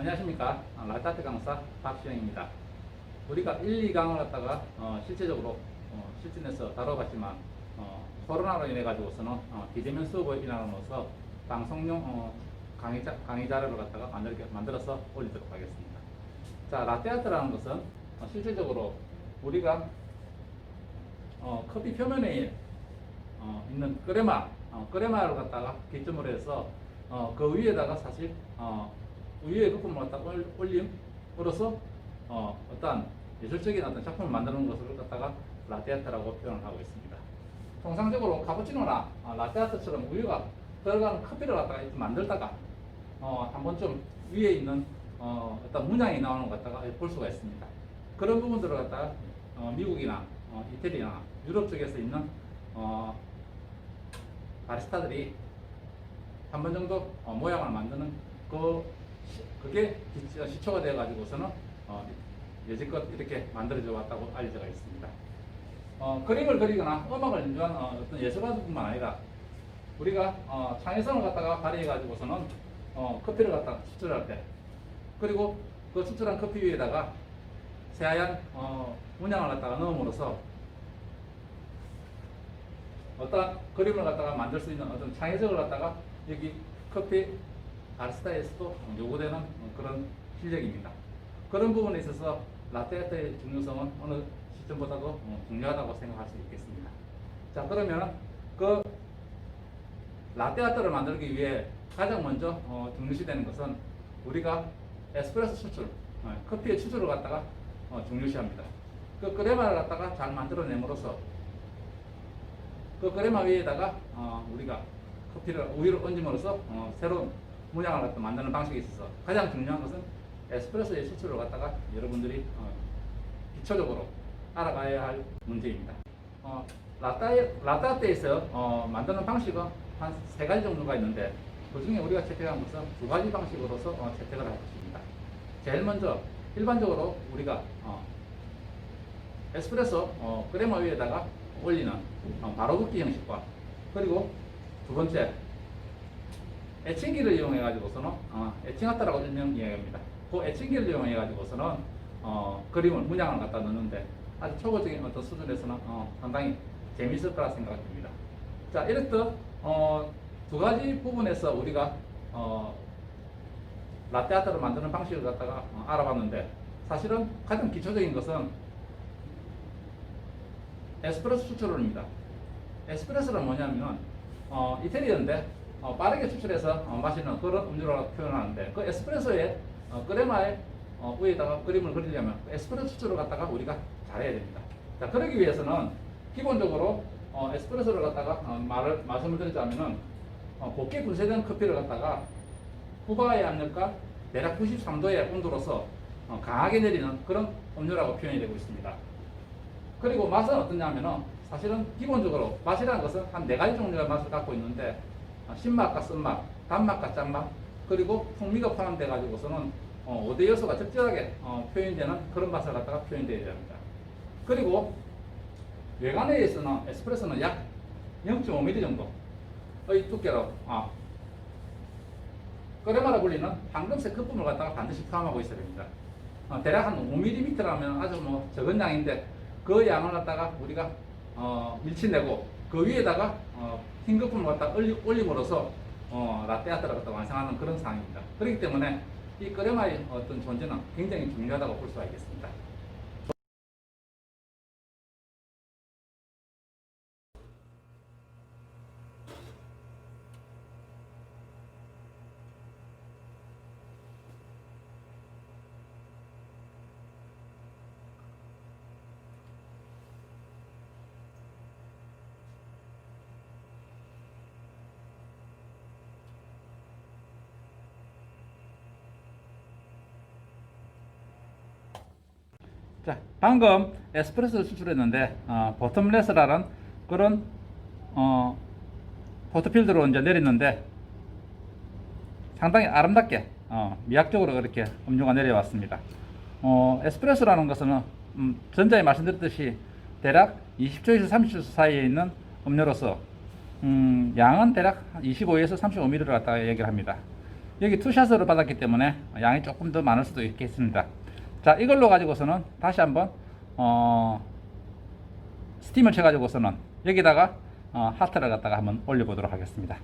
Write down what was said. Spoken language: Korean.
안녕하십니까 아, 라타트 강사 박시영입니다. 우리가 1, 2강을 갖다가 어, 실제적으로 어, 실전에서 다뤄봤지만 어, 코로나로 인해 가지고서는 어, 비대면 수업을 일환으로서 방송용 어, 강의자, 강의 자료를 갖다가 만들, 만들어서 올리도록 하겠습니다. 자 라떼아트라는 것은 어, 실제적으로 우리가 어, 커피 표면에 어, 있는 끄레마, 어, 끄레마를 갖다가 기점으로 해서 어, 그 위에다가 사실 어, 위에 거품을 갖다 올- 올림 으로써 어, 어떤 예술적인 어떤 작품을 만드는 것을 갖다가 라떼아트라고 표현을 하고 있습니다. 통상적으로 카푸치노나 어, 라떼아트처럼 우유가 들어가는 커피를 갖다가 만들다가 어, 한 번쯤 위에 있는 어, 어떤 문양이 나오는 것 갖다가 볼 수가 있습니다. 그런 부분들을 갖다가 어, 미국이나 어, 이태리나 유럽 쪽에서 있는 어, 바리스타들이 한 번 정도 어, 모양을 만드는 그 시- 그게 기- 시초가 되어 가지고서는 어, 여지껏 이렇게 만들어져 왔다고 알려져 있습니다. 어, 그림을 그리거나 음악을 연주한 어, 어떤 예술가들뿐만 아니라 우리가 어, 창의성을 갖다가 발휘해 가지고서는 어, 커피를 갖다가 추출할 때 그리고 그 추출한 커피 위에다가 새하얀 어, 문양을 갖다가 넣음으로써 어떤 그림을 갖다가 만들 수 있는 어떤 창의적을 갖다가 여기 커피 바리스타에서도 요구되는 그런 실력입니다. 그런 부분에 있어서 라떼아트의 중요성은 어느 시점보다도 어, 중요하다고 생각할 수 있겠습니다. 자 그러면 그 라떼아트를 만들기 위해 가장 먼저 어, 중요시되는 것은 우리가 에스프레소 추출, 어, 커피의 추출을 갖다가 어, 중요시합니다. 그 크레마를 갖다가 잘 만들어냄으로써 그 크레마 위에다가 어, 우리가 커피를 우유를 얹음으로써 어, 새로운 문양을 갖다 만드는 방식에 있어서 가장 중요한 것은 에스프레소의 추출을 갖다가 여러분들이 어, 기초적으로 알아가야 할 문제입니다. 어, 라따, 라따테에서 어, 만드는 방식은 한 세 가지 정도가 있는데 그 중에 우리가 채택한 것은 두 가지 방식으로서 어, 채택을 할 것입니다. 제일 먼저 일반적으로 우리가 어, 에스프레소 어, 크레마 위에다가 올리는 어, 바로 붓기 형식과 그리고 두 번째 애칭기를 이용해 가지고서는 어, 애칭하타라고 일명 이야기합니다. 그 애칭기를 이용해 가지고서는 어, 그림을 문양을 갖다 넣는데 아주 초보적인 어떤 수준에서는 어, 상당히 재미있을 거라 생각됩니다. 자 이렇듯 어, 두 가지 부분에서 우리가 어, 라떼아트를 만드는 방식을 갖다가 어, 알아봤는데 사실은 가장 기초적인 것은 에스프레소 추출원입니다. 에스프레소는 뭐냐면 어, 이태리어인데 어, 빠르게 추출해서 어, 마시는 그런 음료라고 표현하는데 그 에스프레소에 어, 크레마에 어, 위에다가 그림을 그리려면 그 에스프레소 추출을 갖다가 우리가 잘해야 됩니다. 자 그러기 위해서는 기본적으로 어, 에스프레소를 갖다가 어, 말을 말씀을 드리자면은 어, 곱게 분쇄된 커피를 갖다가 후바의 압력과 대략 93도의 온도로서 어, 강하게 내리는 그런 음료라고 표현이 되고 있습니다. 그리고 맛은 어떠냐면은 사실은 기본적으로 맛이라는 것은 한 네 가지 종류의 맛을 갖고 있는데 어, 신맛과 쓴맛, 단맛과 짠맛, 그리고 풍미가 포함돼 가지고서는 어, 5대 요소가 적절하게 어, 표현되는 그런 맛을 갖다가 표현되어야 됩니다. 그리고 외관에 있어서는 에스프레소는 약 0.5mm 정도의 두께로 아, 끓여마라 불리는 황금색 거품을 갖다가 반드시 포함하고 있어야 됩니다. 어, 대략 한 5mm라면 아주 뭐 적은 양인데 그 양을 갖다가 우리가 어, 밀치내고 그 위에다가 어, 흰 거품을 갖다 올리, 올림으로써 어, 라떼아트를 갖다 완성하는 그런 상황입니다. 그렇기 때문에 이 끓여마의 어떤 존재는 굉장히 중요하다고 볼 수가 있겠습니다. 자, 방금 에스프레소를 추출했는데 어, 보텀레스라는 그런 어, 포트필드로 이제 내렸는데 상당히 아름답게 어, 미학적으로 그렇게 음료가 내려왔습니다. 어, 에스프레소라는 것은 음, 전자에 말씀드렸듯이 대략 20초에서 30초 사이에 있는 음료로서 음, 양은 대략 25에서 35ml를 갖다가 얘기를 합니다. 여기 투샷으로 받았기 때문에 양이 조금 더 많을 수도 있겠습니다. 자, 이걸로 가지고서는 다시 한번 어, 스팀을 쳐가지고서는 여기다가 어, 하트를 갖다가 한번 올려보도록 하겠습니다.